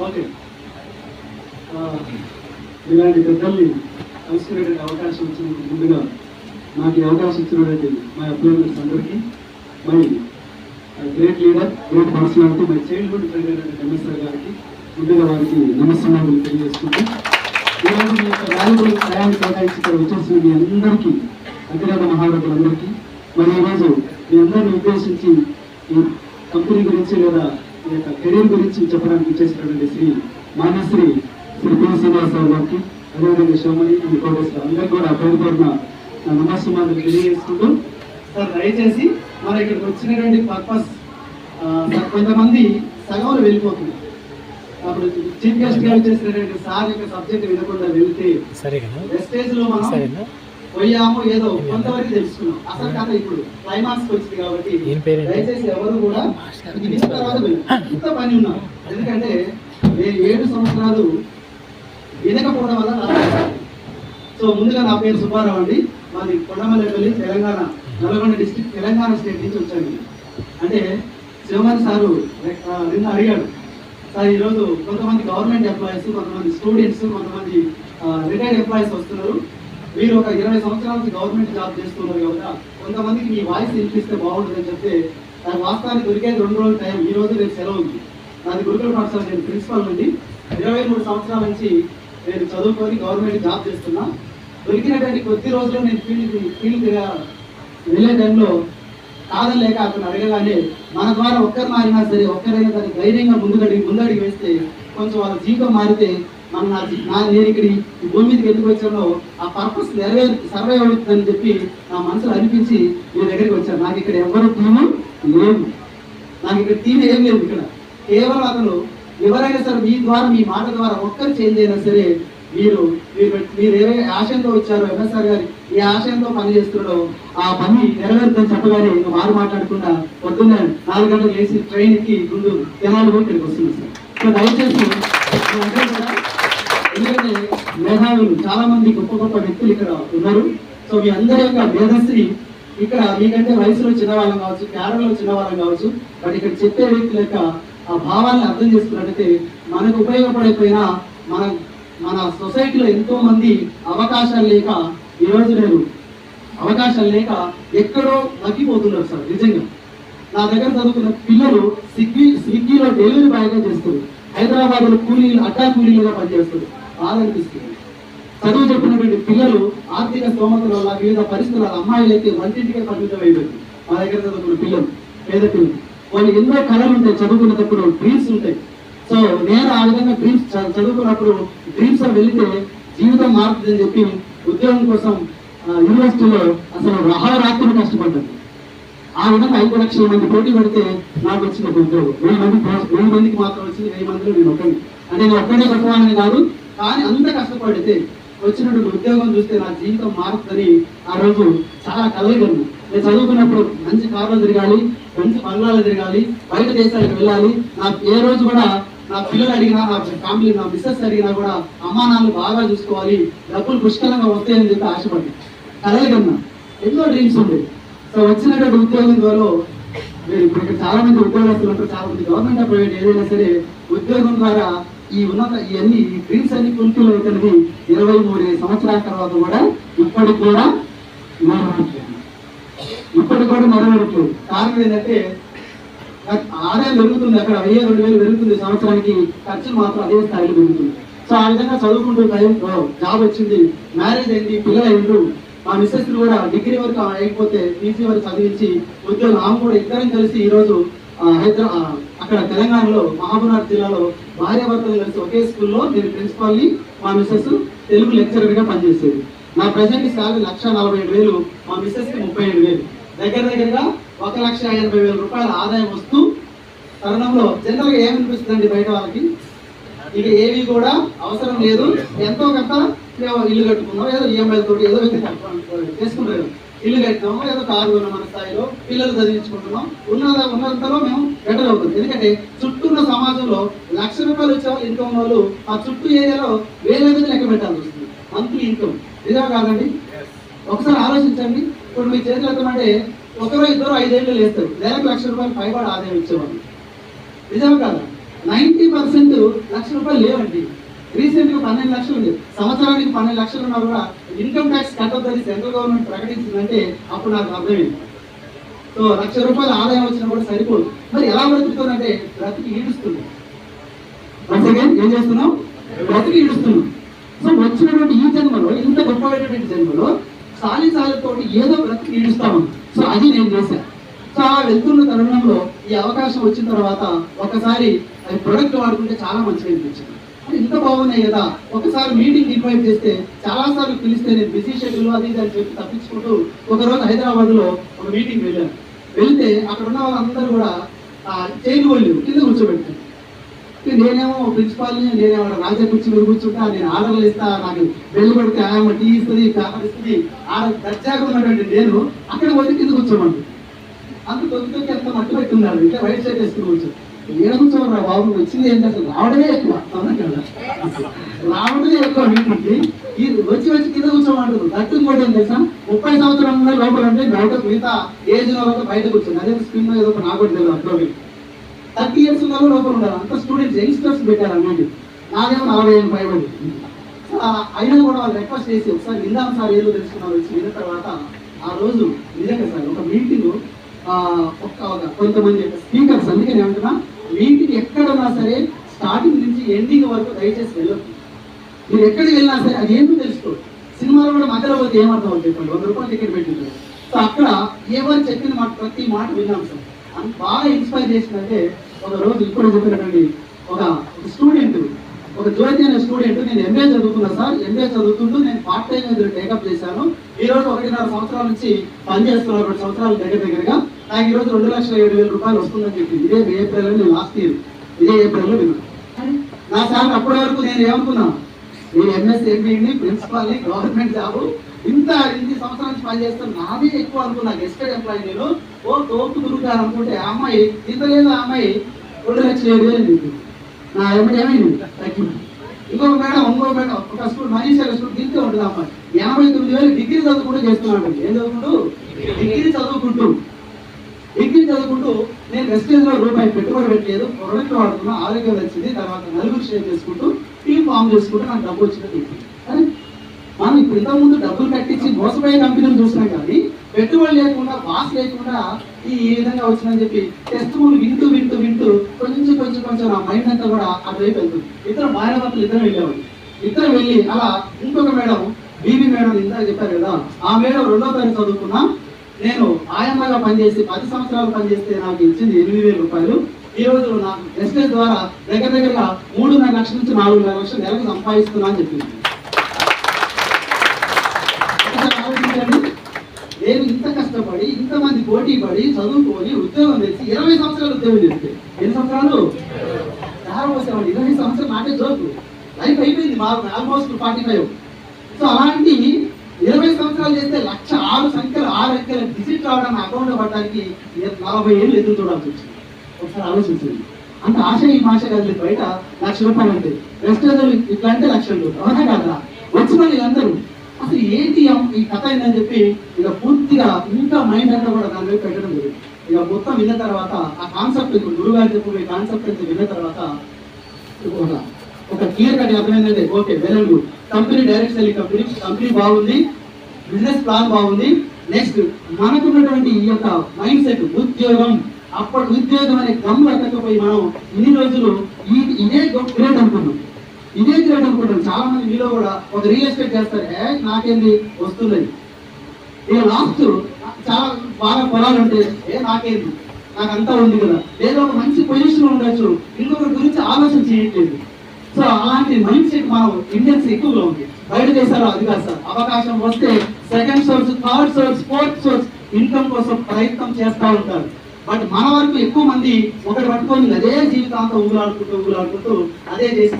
Okay ఇలాంటి పెద్దల్ని కలుసుకునేటువంటి అవకాశం వచ్చినందుకు ముందుగా నాకు ఈ అవకాశం ఇచ్చినటువంటి మా అప్లైనర్స్ అందరికీ my great leader great personality my childhood friend అయినటువంటి ఎంఎస్ఆర్ గారికి ముందుగా వారికి నమస్కారాలు తెలియజేసుకుంటూ ఈరోజు మీ యొక్క వాల్యుబుల్ టయాన్ని కేటాయించి ఇక్కడ వచ్చేసిన మీ అందరికీ అగ్రగత మహారథులందరికీ మరి ఈరోజు మీ అందరిని ఉద్దేశించి కంపెనీ గురించి లేదా ఈ యొక్క కెరీర్ గురించి చెప్పడానికి చేసినటువంటి శ్రీ మాన్యశ్రీ శ్రీ పి శ్రీనివాస్ రావు గారికి అదేవిధంగా శివమణి మీ కోటేశ్వర అందరికీ కూడా పేరు పేరున నా నమస్సుమాలు తెలియజేసుకుంటూ సార్ దయచేసి మన ఇక్కడికి వచ్చినటువంటి పర్పస్ కొంతమంది సగంలో వెళ్ళిపోతున్నారు. అప్పుడు చీఫ్ గెస్ట్గా చేసినటువంటి సార్ యొక్క సబ్జెక్ట్ వినకుండా వెళ్తే సరే కదా. వెస్టేజ్లో మనం పోయాము ఏదో కొంతవరకు తెలుసుకున్నాం. అసలు కథ ఇప్పుడు క్లైమాక్స్ వచ్చింది కాబట్టి? దయచేసి ఎవరు కూడా ఇది తర్వాత. ఇంత పని ఉన్నాం. ఎందుకంటే నేను ఏడు సంవత్సరాలు వినకపోవడం వల్ల సో ముందుగా నా పేరు సుబ్బారావు అండి. మాది కొండమల్లెపల్లి తెలంగాణ నల్గొండ డిస్ట్రిక్ట్ తెలంగాణ స్టేట్ నుంచి వచ్చాను. అంటే శివమణి సారు నిన్న అడిగాడు. సార్ ఈరోజు కొంతమంది గవర్నమెంట్ ఎంప్లాయీస్ కొంతమంది స్టూడెంట్స్ కొంతమంది రిటైర్డ్ ఎంప్లాయీస్ వస్తున్నారు. మీరు ఒక ఇరవై సంవత్సరాల నుంచి గవర్నమెంట్ జాబ్ చేస్తున్నారు కదా కొంతమందికి మీ వాయిస్ వినిపిస్తే బాగుంటుందని చెప్తే నాకు వాస్తవానికి దొరికేది రెండు రోజుల టైం ఈ రోజు రేపు సెలవు ఉంది. నాది గురుకుల పాఠశాల నేను ప్రిన్సిపల్ నుండి ఇరవై మూడు సంవత్సరాల నుంచి నేను చదువుకొని గవర్నమెంట్ జాబ్ చేస్తున్నా. దొరికినటువంటి కొద్ది రోజుల్లో నేను ఫీల్డ్ ఫీల్డ్గా వెళ్ళే టైంలో కాదని లేక అతను అడగగానే మన ద్వారా ఒక్కరు మారినా సరే ఒక్కరైనా దాన్ని ధైర్యంగా ముందుకడిగి ముందడిగి వేస్తే కొంచెం వాళ్ళ జీవితం మారితే మన నా నేను ఇక్కడ ఈ భూమి మీదకి ఎందుకు వచ్చానో ఆ పర్పస్ నెరవే సర్వే అవుతుందని చెప్పి నా మనసులో అనిపించి మీ దగ్గరికి వచ్చాను. నాకు ఇక్కడ ఎవరు టీము లేదు నాకు ఇక్కడ టీం ఏం లేదు ఇక్కడ. కేవలం అతను ఎవరైనా సరే మీ ద్వారా మీ మాట ద్వారా ఒక్కరు చేంజ్ అయినా సరే మీరు మీరు మీరు ఏ ఆశయంతో వచ్చారో ఎంఎస్ఆర్ గారి ఏ ఆశయంతో పని చేస్తున్నాడో ఆ పని నెరవేరుతుందని చెప్పగానే ఇంకా వారు మాట్లాడకుండా పొద్దున్నే నాలుగు గంటలు వేసి ట్రైన్కి ముందు తెనాలి ఇక్కడికి వస్తుంది సార్. సో దయచేసి మీరందరూ ఎందుకంటే మేధావులు చాలా మంది గొప్ప గొప్ప వ్యక్తులు ఇక్కడ ఉన్నారు. సో మీ అందరి యొక్క మేధస్సుని ఇక్కడ మీకంటే వయసులో చిన్నవాళ్ళం కావచ్చు కేరళలో చిన్నవాళ్ళం కావచ్చు బట్ ఇక్కడ చెప్పే వ్యక్తుల యొక్క ఆ భావాన్ని అర్థం చేసుకున్నట్టయితే మనకు ఉపయోగపడకపోయినా మన మన సొసైటీలో ఎంతో మంది అవకాశాలు లేక ఈరోజు నేను అవకాశాలు లేక ఎక్కడో తగ్గిపోతున్నారు సార్ నిజంగా. నా దగ్గర చదువుకున్న పిల్లలు స్విగ్గీ స్విగ్గీలో డెలివరీ బాయ్గా చేస్తారు. హైదరాబాద్లో కూలీలు అడ్డా కూలీలుగా పనిచేస్తారు. బాధ చదువు చెప్పినటువంటి పిల్లలు ఆర్థిక స్తోమతల వల్ల వివిధ పరిస్థితుల అమ్మాయిలు అయితే వంటింటికే పరిమితం అయిపోయింది మా దగ్గర చదువుకున్న పిల్లలు పేద పిల్లలు. వాళ్ళు ఎన్నో కళలు ఉంటాయి చదువుకునేటప్పుడు డ్రీమ్స్ ఉంటాయి. సో నేను ఆ విధంగా డ్రీమ్స్ చదువుకున్నప్పుడు డ్రీమ్స్ వెళితే జీవితం మారుతుందని చెప్పి ఉద్యోగం కోసం యూనివర్సిటీలో అసలు రహరాత్రులు కష్టపడ్డాను. ఆ విధంగా ఐదు లక్షల మంది పోటీ పడితే నాకు వచ్చిన ఉద్యోగం. వెయ్యి మంది వెయ్యి మందికి మాత్రం వచ్చింది వెయ్యి మందిలో నేను ఒకటి అంటే నేను ఒక్కడే గొప్పవాడిని కాదు కానీ అంత కష్టపడితే వచ్చినటువంటి ఉద్యోగం చూస్తే నా జీవితం మారుతుందని ఆ రోజు చాలా కలగలను నేను చదువుకున్నప్పుడు మంచి కార్లో తిరగాలి మంచి బంగ్లాలో తిరగాలి బయట దేశాలకు వెళ్ళాలి. నాకు ఏ రోజు కూడా నా పిల్లలు అడిగినా నా ఫ్యామిలీ నా మిస్సెస్ అడిగినా కూడా అమ్మా నాన్నలు బాగా చూసుకోవాలి డబ్బులు పుష్కలంగా వస్తాయని చెప్పి ఆశపడ్డాను. కలగన్నా ఎన్నో డ్రీమ్స్ ఉండే. సో వచ్చినటువంటి ఉద్యోగం ద్వారా ఇప్పుడు ఇక్కడ చాలా మంది ఉద్యోగస్తులు ఉంటారు చాలా మంది గవర్నమెంట్ ప్రైవేట్ ఏదైనా సరే ఉద్యోగం ద్వారా ఈ ఉన్నత ఇవన్నీ ఈ డ్రీమ్స్ అన్ని ఫుల్ఫిల్ అవుతున్నది ఇరవై మూడు సంవత్సరాల తర్వాత కూడా ఇప్పటికి కూడా నెరవేరట్లేదు ఇప్పటికి కూడా నెరవేరట్లేదు కారణం ఏంటంటే ఆదాయం పెరుగుతుంది అక్కడ వెయ్యి రెండు వేలు పెరుగుతుంది సంవత్సరానికి ఖర్చులు మాత్రం అదే స్థాయిలో పెరుగుతుంది. సో ఆ విధంగా చదువుకుంటూ టైంలో జాబ్ వచ్చింది మ్యారేజ్ అయింది పిల్లలు ఆ మా మిస్సెస్ కూడా డిగ్రీ వరకు అయిపోతే పీజీ వరకు చదివించి ఉద్యోగం ఆమె కూడా ఇద్దరం కలిసి ఈరోజు హైదరాబాద్ అక్కడ తెలంగాణలో మహబూబ్నగర్ జిల్లాలో భార్య భర్తలు కలిసి ఒకే స్కూల్లో నేను ప్రిన్సిపాల్ని మా మిస్సెస్ తెలుగు లెక్చరర్గా పనిచేసేది. నా ప్రజెంట్ శాలరీ లక్ష నలభై ఏడు వేలు మా మిస్సెస్కి ముప్పై ఏడు వేలు. దగ్గర దగ్గరగా ఒక లక్ష ఎనభై వేల రూపాయల ఆదాయం వస్తూ తరుణంలో జనరల్గా ఏమనిపిస్తుందండి బయట వాళ్ళకి? ఇక ఏవి కూడా అవసరం లేదు. ఎంతో కొంత ఇల్లు కట్టుకున్నాం ఏదో ఈఎంఐ తోటి ఏదో చేసుకుంటారు ఇల్లు కట్టినాము ఏదో కారు కొన్నాం మన స్థాయిలో పిల్లలు చదివించుకుంటున్నాం. ఉన్న ఉన్నంతలో మేము బెటర్ అవుతుంది ఎందుకంటే చుట్టూ ఉన్న సమాజంలో లక్ష రూపాయలు వచ్చే వాళ్ళు ఇన్కమ్ వాళ్ళు ఆ చుట్టూ ఏరియాలో వేరే మీద లెక్క పెట్టాల్సి వస్తుంది. మంత్లీ ఇన్కమ్ నిజమే కాదండి? ఒకసారి ఆలోచించండి. ఇప్పుడు మీ చేతులు ఎత్తమంటే ఒకరో ఇద్దరు ఐదేళ్ళు లేస్తారు. నెలకు లక్ష రూపాయలు పైబడి ఆదాయం ఇచ్చేవాళ్ళు. నిజమే కాదు. నైంటీ పర్సెంట్ లక్ష రూపాయలు లేవండి. రీసెంట్గా పన్నెండు లక్షలు ఉంది. సంవత్సరానికి పన్నెండు లక్షలు ఉన్నా కూడా ఇన్కమ్ ట్యాక్స్ కట్టొద్దని సెంట్రల్ గవర్నమెంట్ ప్రకటించిందంటే అప్పుడు నాకు అర్థమైంది. సో లక్ష రూపాయల ఆదాయం వచ్చినా కూడా సరిపోదు. మరి ఎలా బ్రతుకుతుందంటే బ్రతికి ఈడుస్తుంది. అగైన్ ఏం చేస్తున్నాం బ్రతికి ఈడుస్తున్నాం సో వచ్చినటువంటి ఈ జన్మలో ఇంత గొప్పమైనటువంటి జన్మలో సాలి సాలితోటి ఏదో బ్రతికి ఈడుస్తాము సో అది నేను చేశాను సో అలా వెళ్తున్న తరుణంలో ఈ అవకాశం వచ్చిన తర్వాత ఒకసారి అది ప్రొడక్ట్ వాడుకుంటే చాలా మంచిగా అనిపించింది. అది ఇంత బాగున్నాయి కదా ఒకసారి మీటింగ్ ఇన్వైట్ చేస్తే చాలా సార్లు పిలిస్తే నేను బిజీ షెడ్యూల్ అది ఇది అని చెప్పి తప్పించుకుంటూ ఒక రోజు హైదరాబాద్లో ఒక మీటింగ్ వెళ్ళాను. వెళ్తే అక్కడ ఉన్న వాళ్ళందరూ కూడా చైన్ వాళ్ళు కింద కూర్చోబెట్టారు. నేనేమో ప్రిన్సిపాల్ని నేనేమో రాజా కూర్చో కూర్చుంటా నేను ఆర్డర్లు ఇస్తా నాకు బెల్లు కొడితే ఆమె టీ ఇస్తుంది పేపర్ ఇస్తుంది. ఆర్డర్ దర్జాగా ఉన్నటువంటి నేను అక్కడ పోతే కింద కూర్చోమండి. అంత తొక్కి తొక్కి అంత మట్టు పెట్టున్నారు ఇంకా వైట్ షర్ట్ వేసుకుని కూర్చో. నేను కూర్చోమరా బాబు వచ్చింది ఏంటి అసలు? రావడమే ఎక్కువ అవునా కదా? రావడమే ఎక్కువ మీటింగ్కి ఈ వచ్చి వచ్చి కింద కూర్చోమంటారు. దట్టు ఇంకోటి ఏం తెలుసా? ముప్పై సంవత్సరం లోపల అంటే బయట మిగతా ఏజ్లో బయట కూర్చొని అదే స్క్రీన్ ఏదో ఒక నాకు తెలియదు అందులో థర్టీ ఇయర్స్ ఉన్నారు లోపల ఉన్నారు అంత స్టూడెంట్స్ యంగ్స్టర్స్ పెట్టారు అన్నది నాదేమో నలభై ఏళ్ళు పైబడి సో ఆ- అయినా కూడా వాళ్ళు రిక్వెస్ట్ చేసి ఒకసారి విందాం సార్ ఏదో తెలుసుకున్నాం వచ్చి విన్న తర్వాత ఆ రోజు నిజంగా సార్ ఒక మీటింగ్ ఒక కొంతమంది స్పీకర్స్ అందుకే నేను అంటున్నా మీటింగ్ ఎక్కడన్నా సరే స్టార్టింగ్ నుంచి ఎండింగ్ వరకు దయచేసి వెళ్ళొద్దు. మీరు ఎక్కడికి వెళ్ళినా సరే అది ఏంటో తెలుసుకో. సినిమాలో కూడా మధ్యలో పోతే ఏమర్థం చెప్పండి? వంద రూపాయలు టికెట్ పెట్టింది. సో అక్కడ ఏమని చెప్పిన మాట ప్రతి మాట విన్నాం సార్. బాగా ఇన్స్పైర్ చేసిందంటే ఒక రోజు ఇప్పుడు చెప్పినటువంటి ఒక స్టూడెంట్ ఒక జ్యోతి అనే స్టూడెంట్ నేను ఎంఏ చదువుతున్నా సార్ ఎంఏ చదువుతుంటూ నేను పార్ట్ టైం టేకప్ చేశాను. ఈ రోజు ఒకటిన్నర సంవత్సరాల నుంచి పనిచేస్తున్నాను రెండు సంవత్సరాల దగ్గర దగ్గరగా. నాకు ఈ రోజు రెండు లక్షల ఏడు వేల రూపాయలు వస్తుందని చెప్పింది. ఇదే ఏప్రిల్ నేను లాస్ట్ ఇయర్ ఇదే ఏప్రిల్లో విన్నాను. నా సార్ అప్పటి వరకు నేను ఏమనుకున్నా? నేను ఎంఎస్ ఎంపీని ప్రిన్సిపాల్ని గవర్నమెంట్ జాబ్ ఇంత ఇన్ని సంవత్సరాల నుంచి పనిచేస్తాను నాదే ఎక్కువ అనుకున్నా గెస్టెడ్ ఎంప్లాయీ నేను. ఓ తోపు గురుగారు అనుకుంటే ఆ అమ్మాయి ఇంత లేదు ఆ అమ్మాయి రెండు లక్షలు ఏడు వేలు నా ఏమైంది? తగ్గింది. ఇంకొక మేడం ఇంకో మేడం ఒక స్కూల్ మనీషా స్కూల్ దింతే ఉంటుంది అమ్మాయి. ఎనభై తొమ్మిది వేలు డిగ్రీ చదువుకుంటూ చేస్తున్నాడు ఏం చదువుకుంటూ? డిగ్రీ చదువుకుంటూ. డిగ్రీ చదువుకుంటూ నేను రెస్టేజ్లో రూపాయి పెట్టుబడి పెట్టలేదు. ప్రొడక్ట్ వాడుతున్నా ఆరోగ్యం వచ్చింది. తర్వాత నలుగురు షేర్ చేసుకుంటూ టీం ఫామ్ చేసుకుంటూ నాకు డబ్బు వచ్చినట్టు ఇప్పుడు ఇంతకుముందు డబ్బులు కట్టించి మోసపోయే కంపెనీలు చూసినాం కానీ పెట్టుబడి లేకుండా వాస్ లేకుండా ఈ ఈ విధంగా వచ్చిందని చెప్పి టెస్ట్ ముందు వింటూ వింటూ వింటూ కొంచెం కొంచెం కొంచెం ఆ మైండ్ అంతా కూడా అటువైపు వెళ్తుంది. ఇద్దరు భార్యాభర్తలు ఇద్దరు వెళ్ళేవాళ్ళు. ఇద్దరు వెళ్ళి అలా ఇంకొక మేడం బీబీ మేడం ఇందాక చెప్పారు కదా ఆ మేడం రెండో తరగతి చదువుకున్నా నేను ఆయమ్మగా పనిచేసి పది సంవత్సరాలు పనిచేస్తే నాకు ఇచ్చింది ఎనిమిది వేల రూపాయలు. ఈ రోజు నాకు ఎస్ఎస్ ద్వారా దగ్గర దగ్గర మూడున్నర లక్షల నుంచి నాలుగున్నర లక్షలు నెలకు సంపాదిస్తున్నా అని చెప్పింది ఒకసారి ఆలోచించండి నేను ఇంత కష్టపడి ఇంతమంది పోటీ పడి చదువుకొని ఉద్యోగం తెచ్చి ఇరవై సంవత్సరాలు ఉద్యోగం చేస్తే ఎన్ని సంవత్సరాలు? దారపోసేవాడు ఇరవై సంవత్సరాలు నాటే జోకు. లైఫ్ అయిపోయింది మా ఆల్మోస్ట్ ఫార్టీ ఫైవ్ సో అలాంటి ఇరవై సంవత్సరాలు చేస్తే లక్ష ఆరు సంఖ్యలు ఆరు అంకెల డిజిట్ రావడం అకౌంట్ పడడానికి నలభై ఏళ్ళు ఎదురు చూడాల్సి వచ్చింది. ఒకసారి ఆలోచించండి. అంత ఆశ ఈ భాష కాదు బయట లక్ష రూపాయలు అంటే. రెస్టారెంట్ ఇట్లా అంటే లక్షలు అవునా కదా? వచ్చిన వాళ్ళు అందరూ అసలు ఏంటి ఈ కథ ఏంటని చెప్పి ఇక పూర్తిగా ఇంకా మైండ్ అంతా కూడా దాని మీద పెట్టడం జరిగింది ఇక మొత్తం విన్న తర్వాత ఆ కాన్సెప్ట్ గురువు గారు చెప్పే కాన్సెప్ట్ అయితే విన్న తర్వాత ఒక క్లియర్ కట్ అర్థమైందంటే okay very good company direct selling company company బాగుంది. బిజినెస్ ప్లాన్ బాగుంది. నెక్స్ట్ మనకున్నటువంటి ఈ యొక్క మైండ్ సెట్ ఉద్యోగం. అప్పటి ఉద్యోగం అనే గమ్ము ఎక్కకపోయి మనం ఇన్ని రోజులు ఈ ఇదే గ్రేట్ అనుకున్నాం. ఇదే గ్రేట్ అనుకుంటాం చాలా మంది మీలో కూడా ఒక రియల్ ఎస్టేట్ చేస్తారు ఏ నాకేంది వస్తున్నాయి ఇక లాస్ట్ చాలా బాగా పొలాలు ఉంటే ఏ నాకేంది? నాకు అంతా ఉంది కదా. లేదా ఒక మంచి పొజిషన్ ఉండొచ్చు. ఇంకొకరి గురించి ఆలోచన చేయట్లేదు. సో అలాంటి మైండ్ సెట్ మనం ఇండియన్స్ ఎక్కువగా ఉంది. బయట దేశాలు అది కాదు సార్. అవకాశం వస్తే second source third source fourth source income కోసం ప్రయత్నం చేస్తూ ఉంటారు. బట్ మన వరకు ఎక్కువ మంది ఒకటి పట్టుకొని అదే జీవితాంతం ఊగులాడుకుంటూ ఊగులాడుకుంటూ అదే చేసి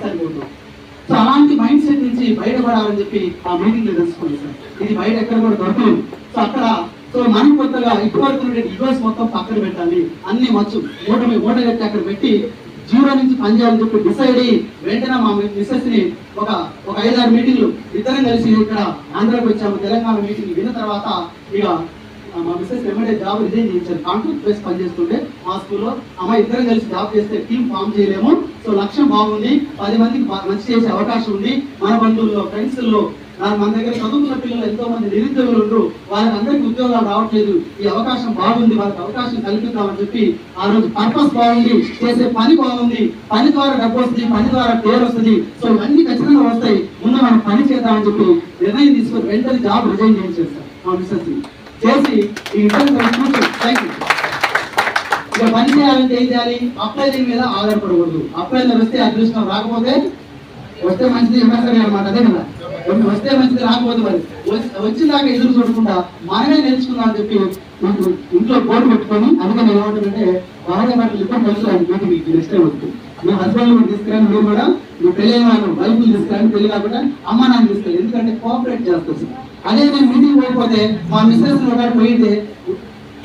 సో అలాంటి మైండ్ సెట్ నుంచి బయటపడాలని చెప్పి ఆ మీటింగ్లో తెలుసుకోండి సార్. ఇది బయట ఎక్కడ కూడా దొరకదు. సో అక్కడ సో మనం కొత్తగా ఇప్పటివరకు యూఎస్ మొత్తం పక్కన పెట్టాలి. అన్ని మచ్చు ఓటమి ఓట కట్టి అక్కడ పెట్టి జీరో నుంచి పనిచేయాలని చెప్పి డిసైడ్ అయ్యి వెంటనే మా మిస్సెస్ని ఒక ఒక ఐదారు మీటింగ్లు ఇద్దరం కలిసి ఇక్కడ ఆంధ్రాకి వచ్చాము. తెలంగాణ మీటింగ్ విన్న తర్వాత ఇక మా మిస్సెస్ ఎమ్మెల్యే జాబ్ రిజైన్ చేయించారు. కాంట్రాక్ట్ బేస్ పనిచేస్తుండే. మా స్కూల్లో అమ్మ ఇద్దరం కలిసి జాబ్ చేస్తే టీం ఫామ్ చేయలేము. సో లక్ష్యం బాగుంది. పది మందికి మంచి చేసే అవకాశం ఉంది. మన బంధువుల్లో ఫ్రెండ్స్లో మన దగ్గర చదువుకున్న పిల్లలు ఎంతో మంది నిరుద్యోగులు ఉండరు. వాళ్ళకి అందరికీ ఉద్యోగాలు రావట్లేదు. ఈ అవకాశం బాగుంది. వాళ్ళకి అవకాశం కల్పిద్దామని చెప్పి ఆ రోజు పర్పస్ బాగుంది. చేసే పని బాగుంది. పని ద్వారా డబ్బు వస్తుంది. పని ద్వారా పేరు వస్తుంది. సో ఇవన్నీ ఖచ్చితంగా వస్తాయి. ముందు మనం పని చేద్దామని చెప్పి నిర్ణయం తీసుకొని వెంటనే జాబ్ రిజైన్ చేయించారు సార్. మా మిస్సెస్ చేసి ఈ ఇంటర్వ్యూ థ్యాంక్ యూ ఇక పని చేయాలంటే ఏం చేయాలి? అప్లై దీని మీద ఆధారపడకూడదు. అప్లై వస్తే అదృష్టం రాకపోతే వస్తే మంచిది ఎంఎస్ఆర్ అనమాట అదే కదా? వస్తే మంచిది రాకపోతే మరి. వచ్చి- ఎదురు చూడకుండా మనమే నేర్చుకుందాం అని చెప్పి నాకు ఇంట్లో బోర్డు పెట్టుకొని అందుకని ఏమంటారంటే భార్య మాటలు ఇద్దరు కలిసి ఆయన బయట మీకు నెక్స్ట్ టైం వస్తుంది మీ హస్బెండ్ కూడా తీసుకురాని మీరు కూడా. మీ పెళ్ళైన వాళ్ళు తీసుకురాని పెళ్ళి కాకుండా అమ్మ నాన్న తీసుకెళ్ళి ఎందుకంటే కోఆపరేట్ చేస్తారు. అదే నేను మీటింగ్ పోయిపోతే మా మిస్సెస్ ఒకటి పోయితే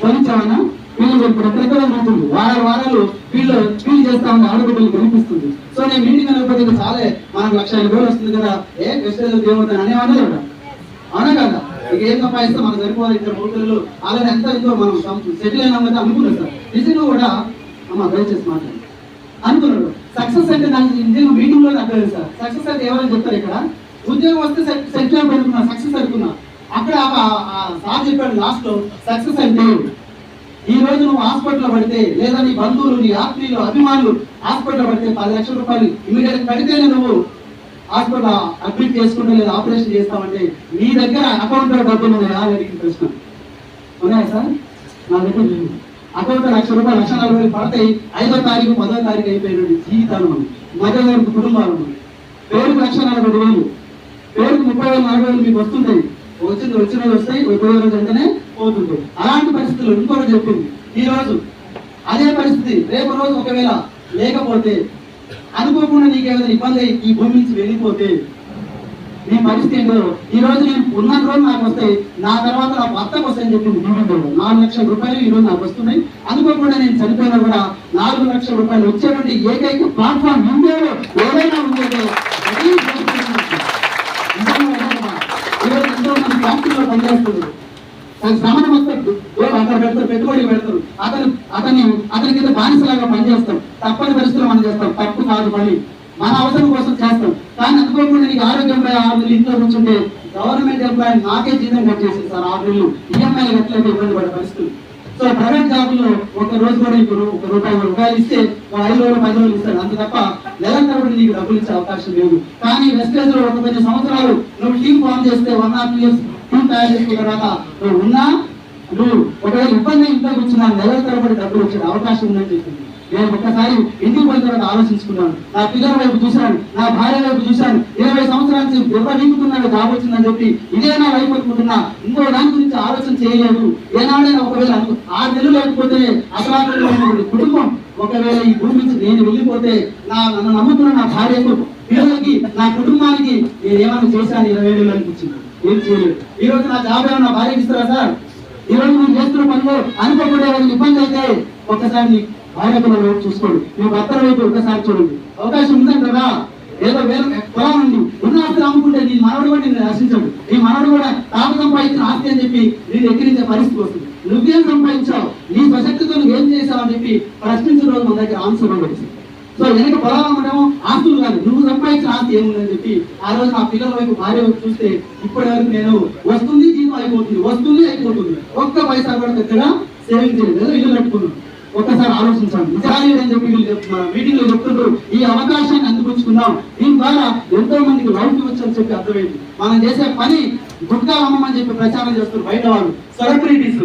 పోయించామన్నా వీళ్ళు ఇప్పుడు ఎక్కడెక్కడ ఉంటుంది వారాలు వారాలు వీళ్ళు ఫీల్ చేస్తా ఉంది ఆడబిడ్డలు కనిపిస్తుంది సో నేను మీటింగ్ అనకపోతే ఇంకా చాలే మనకు లక్ష ఐదు వేలు వస్తుంది కదా. ఏ వెస్టేజ్ ఏమవుతుంది అనేవాళ్ళు అవునా కదా? ఇక ఏం సంపాదిస్తే మనకు సరిపోవాలి ఇద్దరు మూడు అలాగే ఎంత ఎంతో మనం సెటిల్ అయినా కదా అనుకున్నాం సార్. నిజంగా కూడా అమ్మ దయచేసి మాట్లాడి అనుకున్నాడు. సక్సెస్ అంటే దానికి నిజంగా మీటింగ్లో అర్థం సార్. సక్సెస్ అంటే ఎవరైనా చెప్తారు ఇక్కడ? ఉద్యోగం వస్తే సెక్యూర్ పెడుతున్నా సక్సెస్ అనుకున్నా అక్కడ సార్ చెప్పాడు లాస్ట్లో సక్సెస్ అంటే ఈ రోజు నువ్వు హాస్పిటల్లో పడితే లేదా నీ బంధువులు నీ ఆత్మీయులు అభిమానులు హాస్పిటల్లో పడితే పది లక్షల రూపాయలు ఇమీడియట్ కడితేనే నువ్వు హాస్పిటల్ అడ్మిట్ చేసుకుంటే లేదా ఆపరేషన్ చేస్తామంటే నీ దగ్గర అకౌంట్లో డబ్బులు ఉన్నాయా అని అడిగిన ప్రశ్న. ఉన్నాయా సార్? నా దగ్గర అకౌంట్లో అకౌంట్ లక్ష రూపాయలు లక్ష నలభై వేలు పడతాయి. ఐదో తారీఖు పదో తారీఖు అయిపోయిన జీవితాలు మనం మధ్యతరగతి కుటుంబాలు మనం పేరుకు లక్ష నలభై వేలు. పేరుకు ముప్పై వేలు నలభై వేలు మీకు వస్తుంటాయి వచ్చింది వచ్చినవి వస్తాయి ముప్పై వేల వెంటనే పోతుంది అలాంటి పరిస్థితులు ఇంకొకటి చెప్పింది. ఈ రోజు అదే పరిస్థితి రేపు రోజు ఒకవేళ లేకపోతే అనుకోకుండా నీకేమైనా ఇబ్బంది అయ్యి ఈ భూమి నుంచి వెళ్ళిపోతే నీ పరిస్థితి ఏంటో ఈ రోజు నేను ఉన్న రోజు నాకు వస్తాయి నా తర్వాత నా భర్తకు వస్తాయని చెప్పింది బీబీలో నాలుగు లక్షల రూపాయలు ఈ రోజు నాకు వస్తున్నాయి. అనుకోకుండా నేను చనిపోయినా కూడా నాలుగు లక్షల రూపాయలు వచ్చేటువంటి ఏకైక ప్లాట్ఫామ్ ఇండియాలో ఏదైనా ఉందో అది ప్రభుత్వం. నిజంగా అదే కదా. ఈ రోజు ఎంతో మంది ఫ్యాక్టరీలో పనిచేస్తుంది. దాని శ్రమణ మొత్తం ఓ పెడతారు పెట్టుబడి పెడతారు. అతను అతన్ని అతని కింద బానిసలాగా పనిచేస్తాం. తప్పని పరిస్థితులు మనం చేస్తాం. తప్పు కాదు పని మన అవసరం కోసం చేస్తాం. కానీ అనుకోకుండా నీకు ఆరోగ్యంపై ఆరు నెలలు ఇంట్లో కూర్చుంటే గవర్నమెంట్ ఎంప్లాయీ నాకే జీతం కట్ చేసింది సార్. ఆరు నెలలు ఈఎంఐ ఎట్లయితే ఇబ్బంది పడే పరిస్థితులు. సో ప్రైవేట్ జాబుల్లో ఒక రోజు కూడా ఇప్పుడు ఒక రూపాయి రూపాయలు ఇస్తే ఒక ఐదు రోజులు పది రోజులు ఇస్తాడు. అంత తప్ప నెల తరబడి నీకు డబ్బులు ఇచ్చే అవకాశం లేదు. కానీ వెస్టేజ్లో ఒక కొన్ని సంవత్సరాలు నువ్వు టీం ఫామ్ చేస్తే వన్ ఆర్ టూ ఇయర్స్ తయారు చేసుకున్న తర్వాత నువ్వు ఉన్నా నువ్వు ఒకవేళ ఇబ్బంది ఇంట్లో కూర్చున్నా నెలల తరబడి డబ్బులు వచ్చే అవకాశం ఉందని చెప్పింది. నేను ఒక్కసారి ఇంటికి పోయిన తర్వాత ఆలోచించుకున్నాను. నా పిల్లల వైపు చూశాను నా భార్య వైపు చూశాను. ఇరవై సంవత్సరాల నుంచి బుర్ర వీకుతున్నాడు జాబ్ వచ్చిందని చెప్పి ఇదే నా వైపు అనుకుంటున్నా. ఇంకో దాని గురించి ఆలోచన చేయలేదు. ఏనాడైనా ఒకవేళ ఆ నెలలు లేకపోతే అసలు కుటుంబం ఒకవేళ ఈ భూమి నుంచి నేను వెళ్ళిపోతే నా నన్ను నమ్ముతున్న నా భార్యకు పిల్లలకి నా కుటుంబానికి నేను ఏమైనా చేశాను ఇరవై ఏళ్ళు అనిపించింది. ఏం చేయలేదు. ఈ రోజు నా జాబ్ ఏమైనా నా భార్యకి ఇస్తారా సార్? ఈ రోజు నువ్వు చేస్తున్న పనులు అనుకోకుండా ఏమైనా ఇబ్బంది అయితే ఒక్కసారి నీ భార్య పిల్లల వైపు చూసుకోండి. మీ భర్తల వైపు ఒక్కసారి చూడండి. అవకాశం ఉందని కదా? ఏదో వేరే పొలం ఉంది. ఉన్న ఆస్తి అమ్ముకుంటే నీ మనవడు కూడా నిన్ను రక్షించడు నీ మనవడు కూడా తాత సంపాదించిన ఆస్తి అని చెప్పి నేను ఎక్కిరించే పరిస్థితి వస్తుంది. నువ్వేం సంపాదించావు? నీ స్వశక్తితో నువ్వేం చేసావు అని చెప్పి ప్రశ్నించిన రోజు మన దగ్గర ఆన్సర్ ఉండదు సో వెనక పొలం అమ్మడం ఆస్తులు కాదు. నువ్వు సంపాదించిన ఆస్తి ఏముందని చెప్పి ఆ రోజు నా పిల్లల వైపు భార్య వైపు చూస్తే ఇప్పటి వరకు నేను వస్తుంది జీతం అయిపోతుంది వస్తుంది అయిపోతుంది. ఒక్క పైసా కూడా పెద్దగా సేవింగ్ చేయలేదు. ఇల్లు కట్టుకున్నాను. ఒక్కసారి ఆలోచించండి. నిజాలి అని చెప్పి మీటింగ్లో చెప్తుంటారు ఈ అవకాశాన్ని అందిపుచ్చుకుందాం దీని ద్వారా ఎంతో మందికి లైఫ్ వచ్చని చెప్పి అర్థమైంది. మనం చేసే పని గుట్కా అమ్మమని చెప్పి ప్రచారం చేస్తారు బయట వాళ్ళు. సెలబ్రిటీస్.